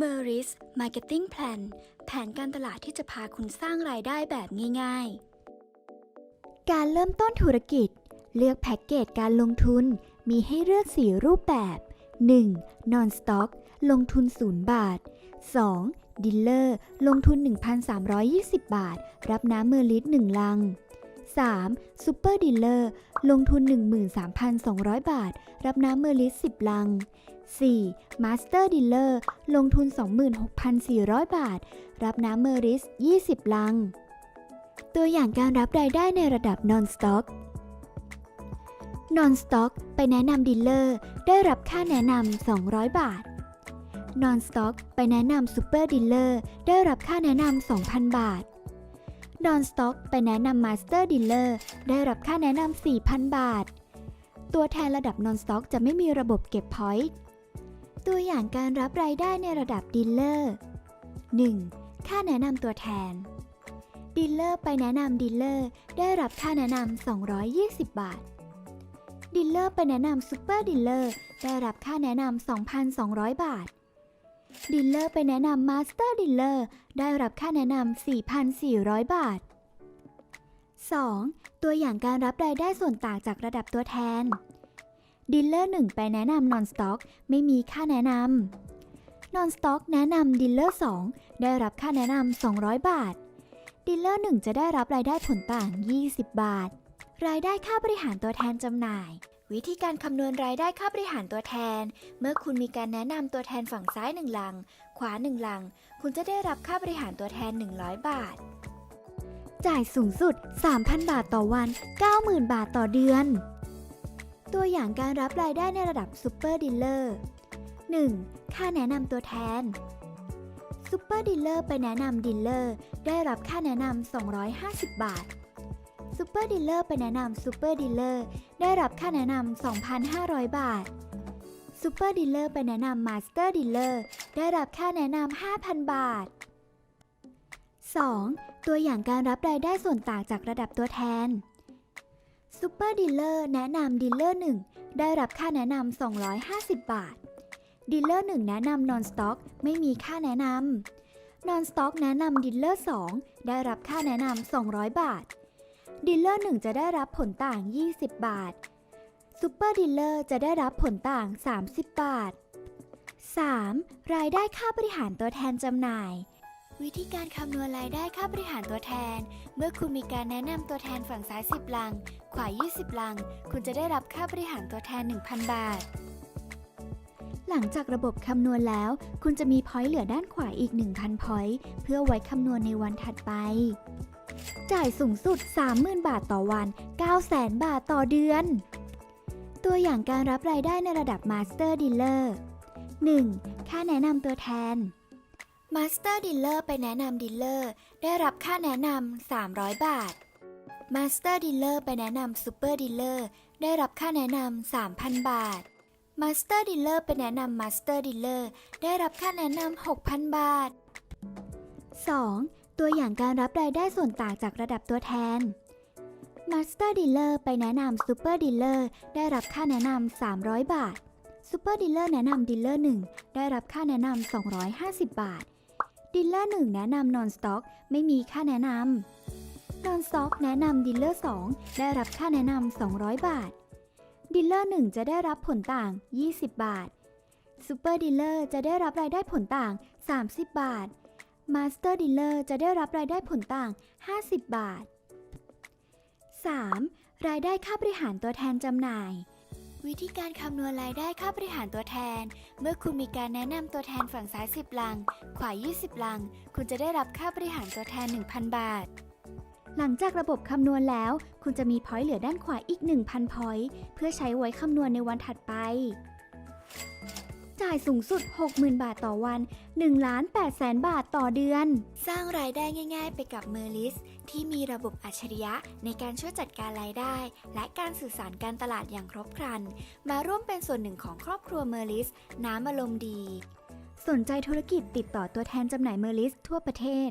m e r i s Marketing Plan แผนการตลาดที่จะพาคุณสร้างรายได้แบบง่ายการเริ่มต้นธุรกิจ เลือกแพ็กเกจการลงทุนมีให้เลือก 4 รูปแบบ 1. Non Stock ลงทุน 0 บาท 2. Dealer ลงทุน 1,320 บาท รับน้ำเมอร์ลิตร1ลัง 3. Super Dealer ลอร์ลงทุน 13,200 บาท รับน้ำเมอร์ลิตร10 ลัง 4. Master Dealer ลงทุน 26,400 บาท รับน้ำเมอร์ลิตร20 ลัง ตัวอย่างการรับรายได้ในระดับ Non-Stock Non-Stock ไปแนะนำดีลเลอร์ได้รับค่าแนะนำ 200 บาท Non-Stock ไปแนะนำ Super Dealer ได้รับค่าแนะนำ 2,000 บาท Non-Stock ไปแนะนำ Master Dealer ได้รับค่าแนะนำ 4,000 บาท ตัวแทนระดับ Non-Stock จะไม่มีระบบเก็บ Point ตัวอย่างการรับรายได้ในระดับดีลเลอร์ 1. ค่าแนะนำตัวแทนดีลเลอร์ไปแนะนำดีลเลอร์ได้รับค่าแนะนำ 220 บาทดีลเลอร์ไปแนะนำซูเปอร์ดีลเลอร์ได้รับค่าแนะนำ 2,200 บาท ดีลเลอร์ไปแนะนำมาสเตอร์ดีลเลอร์ได้รับค่าแนะนำ 4,400 บาท 2. ตัวอย่างการรับรายได้ส่วนต่างจากระดับตัวแทน ดีลเลอร์1ไปแนะนำนอนสต็อกไม่มีค่าแนะนำนอนสต็อกแนะนำดีลเลอร์2ได้รับค่าแนะนำ 200 บาท ดีลเลอร์1จะได้รับรายได้ผลต่าง 20 บาท รายได้ค่าบริหารตัวแทนจำหน่าย วิธีการคำนวณรายได้ค่าบริหารตัวแทน เมื่อคุณมีการแนะนำตัวแทนฝั่งซ้าย1ลัง ขวา1ลัง คุณจะได้รับค่าบริหารตัวแทน 100 บาท จ่ายสูงสุด 3,000 บาทต่อวัน 90,000 บาทต่อเดือน ตัวอย่างการรับรายได้ในระดับซูเปอร์ดีลเลอร์ 1. ค่าแนะนำตัวแทนซูเปอร์ดีลเลอร์ไปแนะนำดีลเลอร์ได้รับค่าแนะนำ 250 บาท เปอร์ดีลเลอร์ไปแนะนำซูเปอร์ดีลเลอร์ได้รับค่าแนะนำ 2,500 บาทซูเปอร์ดีลเลอร์ไปแนะนำมาสเตอร์ดีลเลอร์ได้รับค่าแนะนำ 5,000 บาท 2. ตัวอย่างการรับรายได้ส่วนต่างจากระดับตัวแทนซูเปอร์ดีลเลอร์แนะนำดีลเลอร์1ได้รับค่าแนะนำ 250 บาทดีลเลอร์1แนะนำนอนสต็อกไม่มีค่าแนะนำนอนสต็อกแนะนำดีลเลอร์2ได้รับค่าแนะนำ 200 บาท ดีลเลอร์ 1 จะได้รับผลต่าง 20 บาทซูเปอร์ดีลเลอร์จะได้รับผลต่าง 30 บาท 3. รายได้ค่าบริหารตัวแทนจำหน่าย วิธีการคำนวณรายได้ค่าบริหารตัวแทน เมื่อคุณมีการแนะนำตัวแทนฝั่งซ้าย 10 ลัง ขวา 20 ลัง คุณจะได้รับค่าบริหารตัวแทน 1,000 บาท หลังจากระบบคำนวณแล้ว คุณจะมีพอยต์เหลือด้านขวาอีก 1,000 พอยต์เพื่อไว้คำนวณในวันถัดไป จ่ายสูงสุด 30,000 บาทต่อวัน 900,000 บาทต่อเดือน ตัวอย่างการรับรายได้ในระดับ Master Dealer 1. ค่าแนะนำตัวแทน Master Dealer ไปแนะนำดีลเลอร์ได้รับค่าแนะนำ 300 บาท Master Dealer ไปแนะนำ Super Dealer ได้รับค่าแนะนำ 3,000 บาท Master Dealer ไปแนะนำ Master Dealer ได้รับค่าแนะนำ 6,000 บาท 2. ตัวอย่างการรับรายได้ส่วนต่างจากระดับตัวแทน Master Dealer ไปแนะนำ Super Dealer ได้รับค่าแนะนำ 300 บาท Super Dealer แนะนำ Dealer 1 ได้รับค่าแนะนำ 250 บาท Dealer 1 แนะนำ Non Stock ไม่มีค่าแนะนำ Non Stock แนะนำ Dealer 2 ได้รับค่าแนะนำ 200 บาท Dealer 1 จะได้รับผลต่าง 20 บาท Super Dealer จะได้รับรายได้ผลต่าง 30 บาท Master Dealer จะได้รับรายได้ผลต่าง 50 บาท 3. รายได้ค่าบริหารตัวแทนจำหน่าย วิธีการคำนวณรายได้ค่าบริหารตัวแทน เมื่อคุณมีการแนะนำตัวแทนฝั่งซ้าย 10 ลัง ขวา 20 ลัง คุณจะได้รับค่าบริหารตัวแทน 1,000 บาท หลังจากระบบคำนวณแล้ว คุณจะมีพอยต์เหลือด้านขวาอีก 1,000 พอยต์เพื่อใช้ไว้คำนวณในวันถัดไป จ่ายสูงสุด 60,000 บาทต่อวัน 1 ล้าน8แสนบาทต่อเดือน สร้างรายได้ง่ายๆ ไปกับเมอร์ลิส ที่มีระบบอัจฉริยะในการช่วยจัดการรายได้ และการสื่อสารการตลาดอย่างครบครัน มาร่วมเป็นส่วนหนึ่งของครอบครัวเมอร์ลิส น้ำอารมณ์ดี สนใจธุรกิจติดต่อตัวแทนจำหน่ายเมอร์ลิสทั่วประเทศ